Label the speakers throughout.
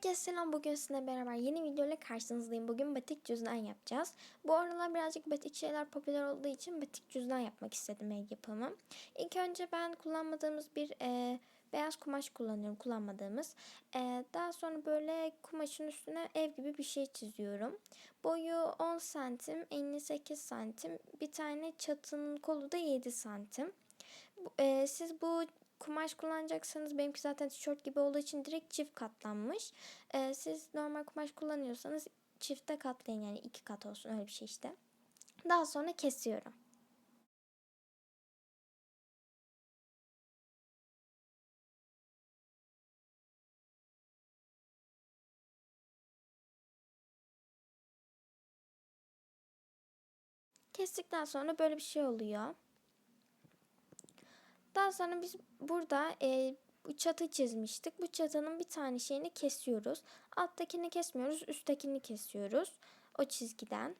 Speaker 1: Herkese selam. Bugün sizinle beraber yeni video ile karşınızdayım. Bugün batik cüzdan yapacağız. Bu aralar birazcık batik şeyler popüler olduğu için batik cüzdan yapmak istedim el yapımı. İlk önce ben kullanmadığımız bir e, beyaz kumaş kullanıyorum. Kullanmadığımız. E, daha sonra böyle kumaşın üstüne ev gibi bir şey çiziyorum. Boyu 10 santim, enli 8 santim. Bir tane çatının kolu da 7 santim. E, siz bu kumaş kullanacaksanız benimki zaten tişört gibi olduğu için direkt çift katlanmış. Ee, siz normal kumaş kullanıyorsanız çifte katlayın yani iki kat olsun öyle bir şey işte. Daha sonra kesiyorum. Kestikten sonra böyle bir şey oluyor. Daha sonra biz burada e, çatı çizmiştik. Bu çatının bir tane şeyini kesiyoruz. Alttakini kesmiyoruz, üsttekini kesiyoruz. O çizgiden.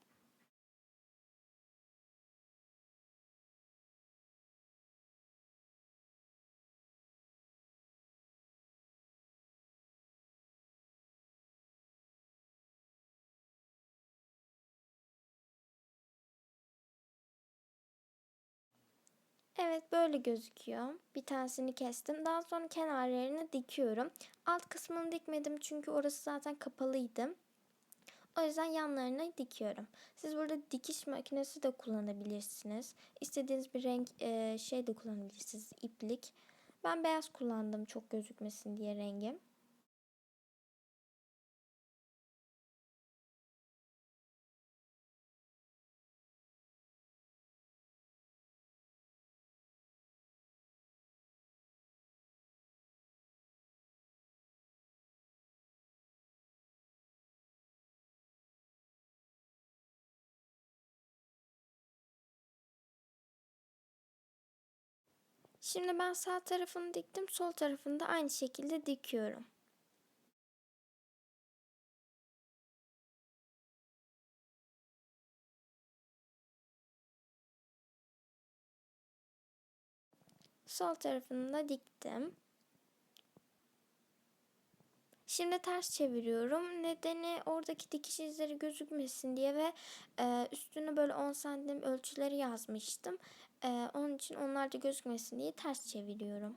Speaker 1: Evet böyle gözüküyor. Bir tanesini kestim. Daha sonra kenarlarını dikiyorum. Alt kısmını dikmedim çünkü orası zaten kapalıydı. O yüzden yanlarına dikiyorum. Siz burada dikiş makinesi de kullanabilirsiniz. İstediğiniz bir renk e, şey de kullanabilirsiniz. iplik. Ben beyaz kullandım çok gözükmesin diye rengim. Şimdi ben sağ tarafını diktim. Sol tarafını da aynı şekilde dikiyorum. Sol tarafını da diktim. Şimdi ters çeviriyorum. Nedeni oradaki dikiş izleri gözükmesin diye ve e, üstüne böyle 10 santim ölçüleri yazmıştım. E, onun için onlar da gözükmesin diye ters çeviriyorum.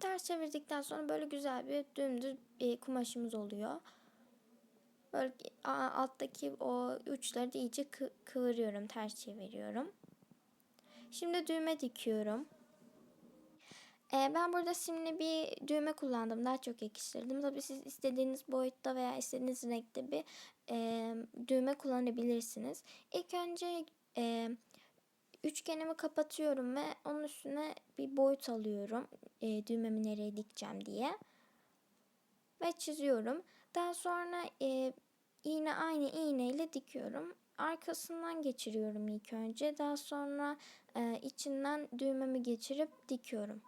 Speaker 1: Ters çevirdikten sonra böyle güzel bir dümdüz bir kumaşımız oluyor. Böyle alttaki o uçları da iyice kı kıvırıyorum, ters çeviriyorum. Şimdi düğme dikiyorum. Ee, ben burada simli bir düğme kullandım. Daha çok yakıştırdım. Tabii siz istediğiniz boyutta veya istediğiniz renkte bir e, düğme kullanabilirsiniz. İlk önce e, üçgenimi kapatıyorum ve onun üstüne bir boyut alıyorum. E, düğmemi nereye dikeceğim diye. Ve çiziyorum. Daha sonra e, iğne aynı iğne ile dikiyorum. Arkasından geçiriyorum ilk önce. Daha sonra e, içinden düğmemi geçirip dikiyorum.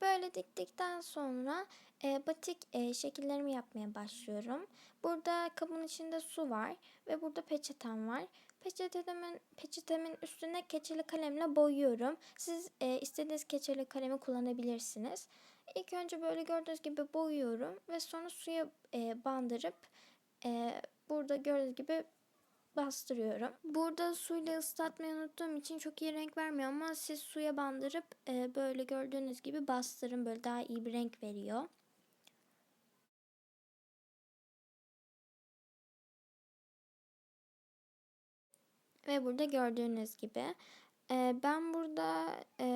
Speaker 1: Böyle diktikten sonra e, batik e, şekillerimi yapmaya başlıyorum. Burada kabın içinde su var ve burada peçetem var. Peçetemin, peçetemin üstüne keçeli kalemle boyuyorum. Siz e, istediğiniz keçeli kalemi kullanabilirsiniz. İlk önce böyle gördüğünüz gibi boyuyorum ve sonra suya e, bandırıp e, burada gördüğünüz gibi bastırıyorum. Burada suyla ıslatmayı unuttuğum için çok iyi renk vermiyor ama siz suya bandırıp e, böyle gördüğünüz gibi bastırın. Böyle daha iyi bir renk veriyor. Ve burada gördüğünüz gibi e, ben burada e,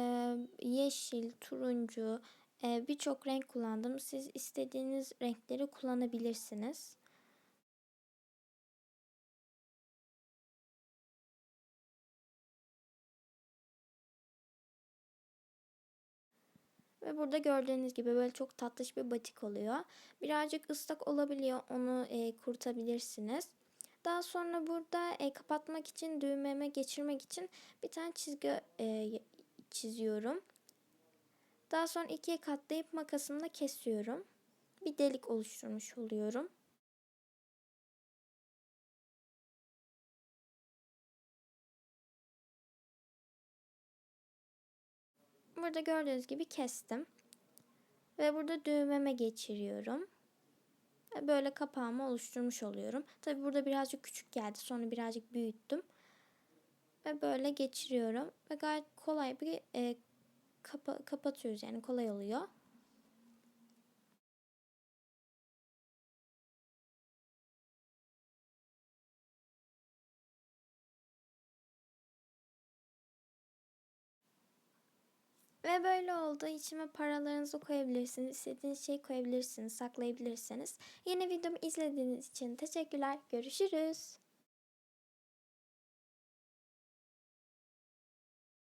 Speaker 1: yeşil, turuncu e, birçok renk kullandım. Siz istediğiniz renkleri kullanabilirsiniz. Ve burada gördüğünüz gibi böyle çok tatlış bir batik oluyor. Birazcık ıslak olabiliyor. Onu e, kurutabilirsiniz. Daha sonra burada e, kapatmak için düğmeme geçirmek için bir tane çizgi e, çiziyorum. Daha sonra ikiye katlayıp makasımla kesiyorum. Bir delik oluşturmuş oluyorum. Burada gördüğünüz gibi kestim. Ve burada düğmeme geçiriyorum. Böyle kapağımı oluşturmuş oluyorum. Tabi burada birazcık küçük geldi. Sonra birazcık büyüttüm. Ve böyle geçiriyorum. Ve gayet kolay bir e, kapa kapatıyoruz. Yani kolay oluyor. Ve böyle oldu. İçime paralarınızı koyabilirsiniz. istediğiniz şeyi koyabilirsiniz. Saklayabilirsiniz. Yeni videomu izlediğiniz için teşekkürler. Görüşürüz.